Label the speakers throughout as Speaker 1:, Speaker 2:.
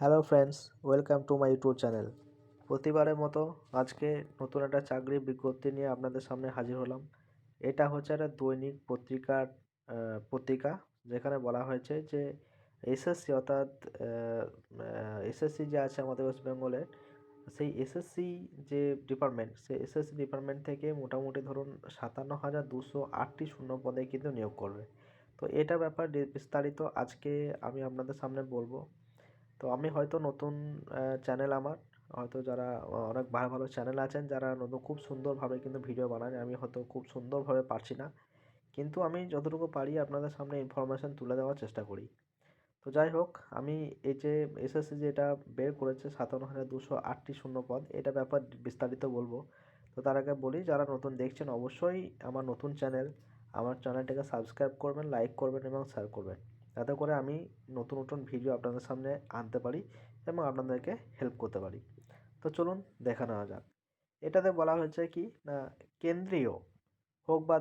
Speaker 1: Hello friends, welcome to my YouTube channel. প্রতিবারের মতো আজকে নতুন একটা চাকরির বিজ্ঞপ্তি নিয়ে আপনাদের সামনে হাজির হলাম। এটা হচ্ছে একটা দৈনিক পত্রিকার পত্রিকা যেখানে বলা হয়েছে যে এসএসসি অর্থাৎ এসএসসি যে আছে আমাদের ওয়েস্ট বেঙ্গলের সেই এসএসসি যে ডিপার্টমেন্ট, সেই এসএসসি ডিপার্টমেন্ট থেকে মোটামুটি ধরুন সাতান্ন হাজার দুশো আটটি শূন্য পদে কিন্তু নিয়োগ করবে। তো এটা ব্যাপার বিস্তারিত আজকে আমি আপনাদের সামনে বলব। তো আমি হয়তো নতুন চ্যানেল আমার, হয়তো যারা অনেক ভালো ভালো চ্যানেল আছেন, যারা নতুন, খুব সুন্দরভাবে কিন্তু ভিডিও বানান আমি হয়তো খুব সুন্দরভাবে পারছি না। কিন্তু আমি যতটুকু পারি আপনাদের সামনে ইনফরমেশন তুলে দেওয়ার চেষ্টা করি। তো যাই হোক, আমি এই যে এসএসসি যেটা বের করেছে, সাতান্ন হাজার দুশো আটটি শূন্য পদ, এটা ব্যাপার বিস্তারিত বলব। তো তার আগে বলি, যারা নতুন দেখছেন, অবশ্যই আমার নতুন চ্যানেল আমার চ্যানেলটাকে সাবস্ক্রাইব করবেন লাইক করবেন এবং শেয়ার করবেন। যাতে করে আমি নতুন নতুন ভিডিও আপনাদের সামনে আনতে পারি এবং আপনাদেরকে হেল্প করতে পারি। তো চলুন দেখা নেওয়া যাক। এটাতে বলা হয়েছে কি, না, কেন্দ্রীয় হোক বা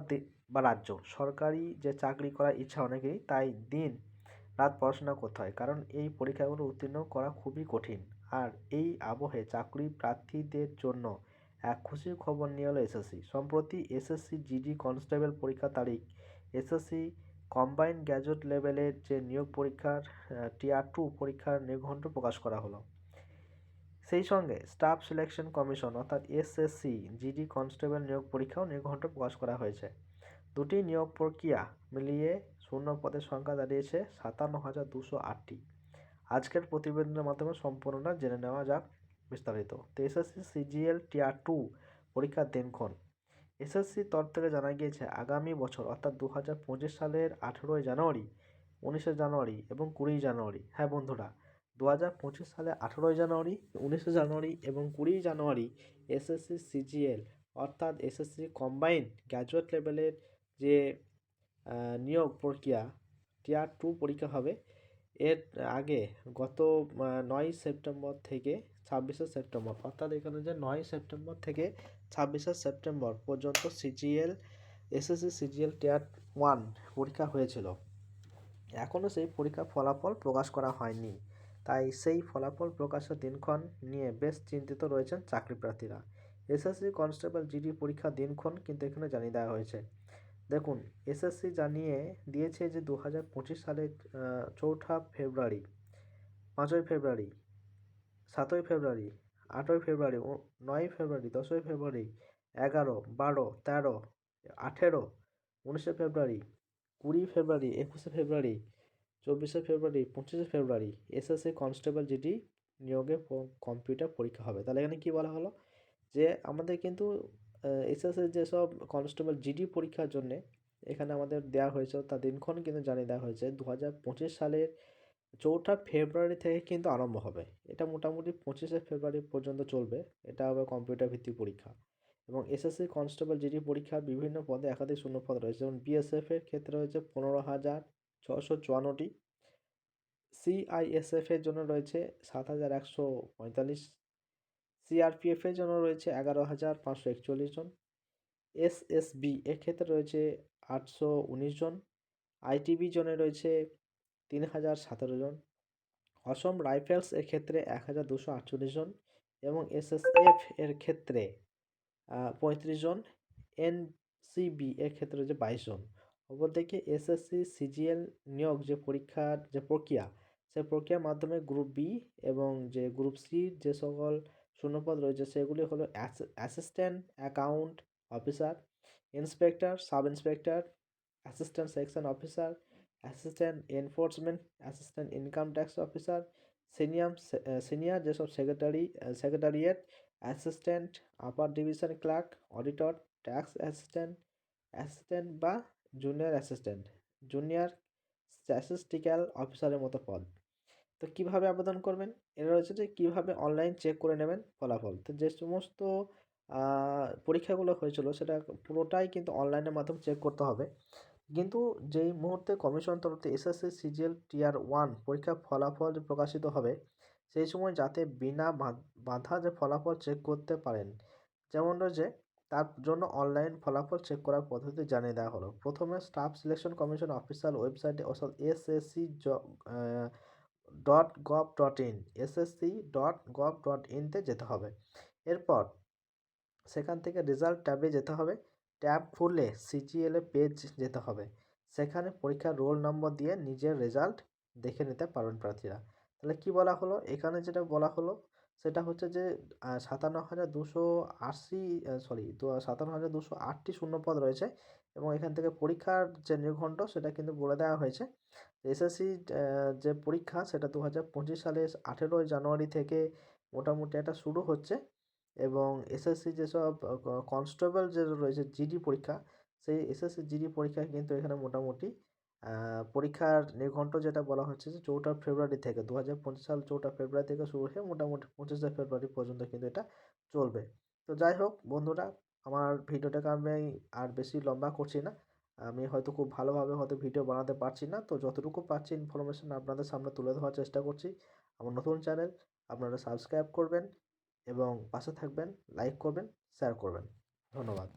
Speaker 1: বা রাজ্য, সরকারি যে চাকরি করার ইচ্ছা অনেকেই, তাই দিন, রাত পড়াশোনা করতে হয়। কারণ এই পরীক্ষাগুলো উত্তীর্ণ করা খুবই কঠিন। আর এই আবহে চাকরি প্রার্থীদের জন্য এক খুশির খবর নিয়ে এলো এসএসসি সম্প্রতি এসএসসি জিডি কনস্টেবল পরীক্ষা তারিখ এসএসসি কম্বাইন্ড গ্যাজেট লেভেলের যে নিয়োগ পরীক্ষার টিয়ার টু পরীক্ষার নির্ঘণ্ট প্রকাশ করা হলো। সেই সঙ্গে স্টাফ সিলেকশন কমিশন অর্থাৎ এসএসসি জিডি কনস্টেবল নিয়োগ পরীক্ষাও নির্ঘণ্ট প্রকাশ করা হয়েছে। দুটি নিয়োগ প্রক্রিয়া মিলিয়ে শূন্য পদের সংখ্যা দাঁড়িয়েছে সাতান্ন হাজার দুশো আটটি। আজকের প্রতিবেদনের মাধ্যমে সম্পূর্ণটা জেনে নেওয়া যাক বিস্তারিত। তো এসএসসি সিজিএল টিয়ার টু পরীক্ষার দিনক্ষণ। এসএসসির তরফ থেকে জানা গিয়েছে, আগামী বছর, অর্থাৎ দু হাজার পঁচিশ সালের আঠেরোই জানুয়ারি, উনিশে জানুয়ারি এবং কুড়ি জানুয়ারি। হ্যাঁ বন্ধুরা দু হাজার পঁচিশ সালে আঠেরোই জানুয়ারি, উনিশে জানুয়ারি এবং কুড়ি জানুয়ারি এসএসসি সিজিএল, অর্থাৎ এসএসসি কম্বাইন গ্র্যাজুয়েট লেভেলের যে নিয়োগ প্রক্রিয়া, টিয়ার টু পরীক্ষা হবে। এর আগে গত নয় সেপ্টেম্বর থেকে ছাব্বিশে সেপ্টেম্বর, অর্থাৎ এখানে যে নয় সেপ্টেম্বর থেকে ছাব্বিশে সেপ্টেম্বর পর্যন্ত CGL, SSC CGL tier one পরীক্ষা হয়েছিল। এখনও সেই পরীক্ষার ফলাফল প্রকাশ করা হয়নি। তাই সেই ফলাফল প্রকাশের দিনক্ষণ নিয়ে বেশ চিন্তিত রয়েছেন চাকরি প্রার্থীরা। এসএসসি কনস্টেবল জিডি পরীক্ষা দিনক্ষণ কিন্তু এখানে জানিয়ে দেওয়া হয়েছে। দেখুন, এসএসসি জানিয়ে দিয়েছে যে দু হাজার পঁচিশ সালের চৌঠা ফেব্রুয়ারি, পাঁচই ফেব্রুয়ারি সাতই ফেব্রুয়ারি, আটই ফেব্রুয়ারি নয়ই ফেব্রুয়ারি, দশই ফেব্রুয়ারি, এগারো, বারো, তেরো, আঠেরো, উনিশে ফেব্রুয়ারি, কুড়ি ফেব্রুয়ারি, একুশে ফেব্রুয়ারি, চব্বিশে ফেব্রুয়ারি, পঁচিশে ফেব্রুয়ারি, এসএসসি কনস্টেবল জিডি নিয়োগে কম্পিউটার পরীক্ষা হবে। তাহলে এখানে কী বলা হলো? যে আমাদের কিন্তু এসএসসি যেসব কনস্টেবল জিডি পরীক্ষার জন্যে এখানে আমাদের দেওয়া হয়েছে, তার দিনক্ষণ কিন্তু জানিয়ে দেওয়া হয়েছে দু হাজার পঁচিশ সালের চৌঠা ফেব্রুয়ারি থেকে কিন্তু আরম্ভ হবে। এটা মোটামুটি পঁচিশে ফেব্রুয়ারি পর্যন্ত চলবে। এটা হবে কম্পিউটার ভিত্তিক পরীক্ষা। এবং এসএসসি কনস্টেবল জিডি পরীক্ষার বিভিন্ন পদে একাধিক শূন্য পদ রয়েছে। যেমন বিএসএফ এর ক্ষেত্রে রয়েছে পনেরো হাজার ছশো চুয়ান্নটি। সিআইএসএফ এর জন্য রয়েছে সাত হাজার একশো পঁয়তাল্লিশ। সিআরপিএফ এর জন্য রয়েছে এগারো হাজার পাঁচশো একচল্লিশ জন। এসএসবি এর ক্ষেত্রে রয়েছে আটশো উনিশ জন। আইটিবি জনে রয়েছে তিন হাজার সতেরো জন। অসম রাইফেলস এর ক্ষেত্রে এক হাজার দুশো আটচল্লিশ জন এবং এসএসএফ এর ক্ষেত্রে পঁয়ত্রিশ জন। এনসিবি এর ক্ষেত্রে রয়েছে বাইশ জন। অপরদিকে এসএসসি, সিজিএল নিয়োগ যে পরীক্ষার যে প্রক্রিয়া সেই প্রক্রিয়ার মাধ্যমে গ্রুপ বি এবং যে গ্রুপ সির যে সকল শূন্যপদ রয়েছে, সেগুলি হলো assistant, account officer, inspector sub inspector assistant section officer assistant enforcement assistant income tax officer senior senior যেসব secretary secretariat assistant upper division clerk auditor tax assistant assistant বা জুনিয়র অ্যাসিস্ট্যান্ট জুনিয়র স্ট্যাটিস্টিক্যাল অফিসারের মতো পদ। তো কীভাবে আবেদন করবেন? এটা রয়েছে যে কীভাবে অনলাইন চেক করে নেবেন ফলাফল। তো যে সমস্ত পরীক্ষাগুলো হয়েছিল সেটা পুরোটাই কিন্তু অনলাইনের মাধ্যমে চেক করতে হবে। কিন্তু যেই মুহূর্তে কমিশন তরফ এসএসসি সিজিএল টিয়ার ওয়ান পরীক্ষার ফলাফল প্রকাশিত হবে, সেই সময় যাতে বিনা বাধ- বাধা যে ফলাফল চেক করতে পারেন। যেমন রয়েছে তার জন্য অনলাইন ফলাফল চেক করার পদ্ধতি জানিয়ে দেওয়া হলো। প্রথমে স্টাফ সিলেকশন কমিশন অফিসিয়াল ওয়েবসাইটে অর্থাৎ SSC dot gov dot in SSC dot gov dot ইনতে যেতে হবে। এরপর সেখান থেকে রেজাল্ট ট্যাবে যেতে হবে। ট্যাব খুললে সিজিএলএ পেজ যেতে হবে। সেখানে পরীক্ষার রোল নম্বর দিয়ে নিজের রেজাল্ট দেখে নিতে পারবেন প্রার্থীরা। তাহলে কি বলা হলো? এখানে যেটা বলা হলো, সেটা হচ্ছে যে সাতান্ন হাজার দুশো আশি সরি সাতান্ন হাজার দুশো আটটি শূন্যপদ রয়েছে এবং এখান থেকে পরীক্ষার যে নির্ঘণ্ট, সেটা কিন্তু বলে দেওয়া হয়েছে। এসএসসি যে পরীক্ষা, সেটা দু হাজার পঁচিশ সালের আঠেরোই জানুয়ারি থেকে মোটামুটি একটা শুরু হচ্ছে। এবং এসএসসি যেসব কনস্টেবল যে রয়েছে জিডি পরীক্ষা, সেই এসএসসি জিডি পরীক্ষায় কিন্তু এখানে মোটামুটি পরীক্ষার নির্ঘণ্ট যেটা বলা হচ্ছে যে চৌঠা ফেব্রুয়ারি থেকে দু হাজার পঁচিশ সাল চৌঠা ফেব্রুয়ারি থেকে শুরু হয়ে মোটামুটি পঁচিশে ফেব্রুয়ারি পর্যন্ত কিন্তু এটা চলবে। তো যাই হোক বন্ধুরা, আমার ভিডিওটাকে আমি আর বেশি লম্বা করছি না। আমি হয়তো খুব ভালোভাবে হয়তো ভিডিও বানাতে পারছি না, তো যতটুকু পারছি ইনফরমেশান আপনাদের সামনে তুলে ধরার চেষ্টা করছি। আমার নতুন চ্যানেল, আপনারা সাবস্ক্রাইব করবেন। এবং পাশে থাকবেন লাইক করবেন শেয়ার করবেন। ধন্যবাদ।